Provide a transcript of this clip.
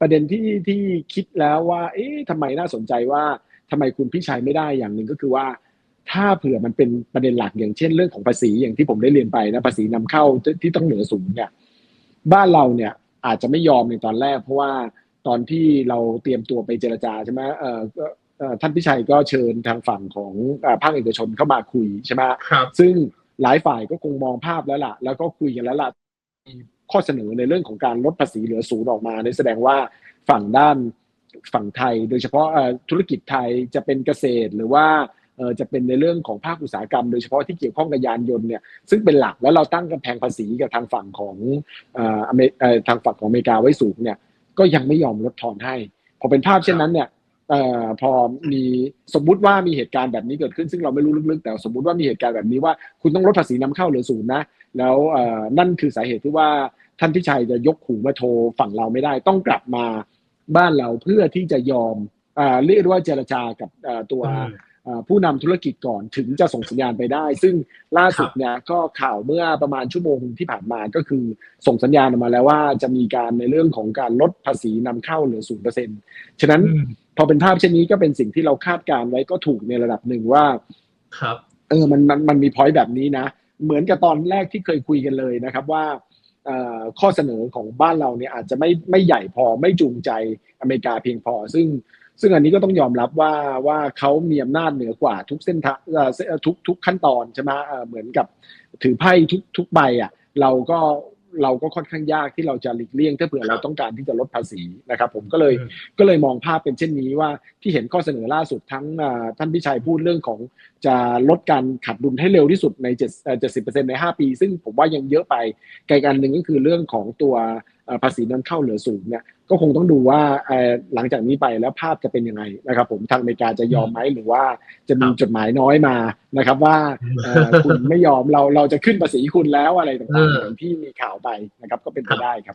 ประเด็นที่ที่คิดแล้วว่า เอ๊ะทำไมน่าสนใจว่าทำไมคุณพี่ชัยไม่ได้อย่างหนึ่งก็คือว่า ถ้าเผื่อมันเป็นประเด็นหลักอย่างเช่นเรื่องของภาษีอย่างที่ผมได้เรียนไปนะภาษีนำเข้าที่ต้องเหนือสูงเนี่ยบ้านเราเนี่ยอาจจะไม่ยอมในตอนแรก เพราะว่าตอนที่เราเตรียมตัวไปเจรจาใช่ไหมเอ่อเอ่อท่านพิชัยก็เชิญทางฝั่งของเอ่อภาคเอกชนเข้ามาคุยใช่ไหมครับซึ่งหลายฝ่ายก็คงมองภาพแล้วล่ะ แล้วก็คุยกันแล้วล่ะมี ข้อเสนอในเรื่องของการลดภาษีเหลือศูนย์ออกมาในแสดงว่าฝั่งด้านฝั่งไทย โดยเฉพาะธุรกิจไทยจะเป็นเกษตรหรือว่าจะเป็นในเรื่องของภาคอุตสาหกรรม โดยเฉพาะที่เกี่ยวข้องกับยานยนต์เนี่ยซึ่งเป็นหลักแล้วเราตั้งกำแพงภาษีกับทางฝั่งของอเมริเอ่อทางฝั่งของอเมริกาไว้สูงเนี่ยก็ยังไม่ยอมลดทอนให้พอเป็นภาพเช่นนั้นเนี่ย เอ่อพอมีสมมุติว่ามีเหตุการณ์แบบนี้เกิดขึ้นซึ่งเราไม่รู้ลึกๆ แต่สมมุติว่ามีเหตุการณ์แบบนี้ว่าคุณต้องลดภาษีนำเข้าเหลือศูนย์นะ แล้วเอ่อนั่นคือสาเหตุที่ว่าท่านพิชัยจะยกหูมาโทรฝั่งเราไม่ได้ ต้องกลับมาบ้านเราเพื่อที่จะยอมเรียกว่าเจรจากับตัว ผู้นำธุรกิจก่อนถึงจะส่งสัญญาณไปได้ ซึ่งล่าสุดเนี่ยก็ข่าวเมื่อประมาณชั่วโมงที่ผ่านมาก็คือส่งสัญญาณออกมาแล้วว่าจะมีการในเรื่องของการลดภาษีนำเข้าเหลือศูนย์เปอร์เซ็นต์ฉะนั้นอืมพอเป็นภาพเช่นนี้ก็เป็นสิ่งที่เราคาดการณ์ไว้ก็ถูกในระดับหนึ่งว่าครับเออมันมันมันมีพอยต์แบบนี้นะ เหมือนกับตอนแรกที่เคยคุยกันเลยนะครับว่าเอ่อข้อเสนอของบ้านเราเนี่ยอาจจะไม่ไม่ใหญ่พอไม่จูงใจอเมริกาเพียงพอ ซึ่ง ซึ่งอันนี้ก็ต้องยอมรับว่าว่าเขามีอำนาจเหนือกว่าทุกเส้นทางเอ่อเส้นเอ่อทุกทุกขั้นตอนใช่ไหมเอ่อเหมือนกับถือไพ่ทุกทุกใบอะเราก็เราก็ค่อนข้างยากที่เราจะหลีกเลี่ยงถ้าเผื่อเราต้องการที่จะลดภาษีนะครับ ผมก็เลยอืมก็เลยมองภาพเป็นเช่นนี้ว่าที่เห็นข้อเสนอล่าสุดทั้งอ่าท่านพิชัยพูดเรื่องของจะลดการขาดดุลให้เร็วที่สุดใน7เจ็ดสิบเปอร์เซ็นใน 5 ปี ซึ่งผมว่ายังเยอะไปไกลกันหนึ่งก็คือเรื่องของตัวเอ่อ ภาษีนำเข้าเหลือศูนย์เนี่ยก็คงต้องดูว่าเอ่อหลังจากนี้ไปแล้วภาพจะเป็นยังไงนะครับผมทางอเมริกาจะยอมไหมหรือว่าจะมีครับจดหมายน้อยมานะครับว่าเอ่อคุณไม่ยอมเราเราจะขึ้นภาษีคุณแล้วอะไรต่างๆเออเหมือนที่มีข่าวไปนะครับก็เป็นไปได้ครับ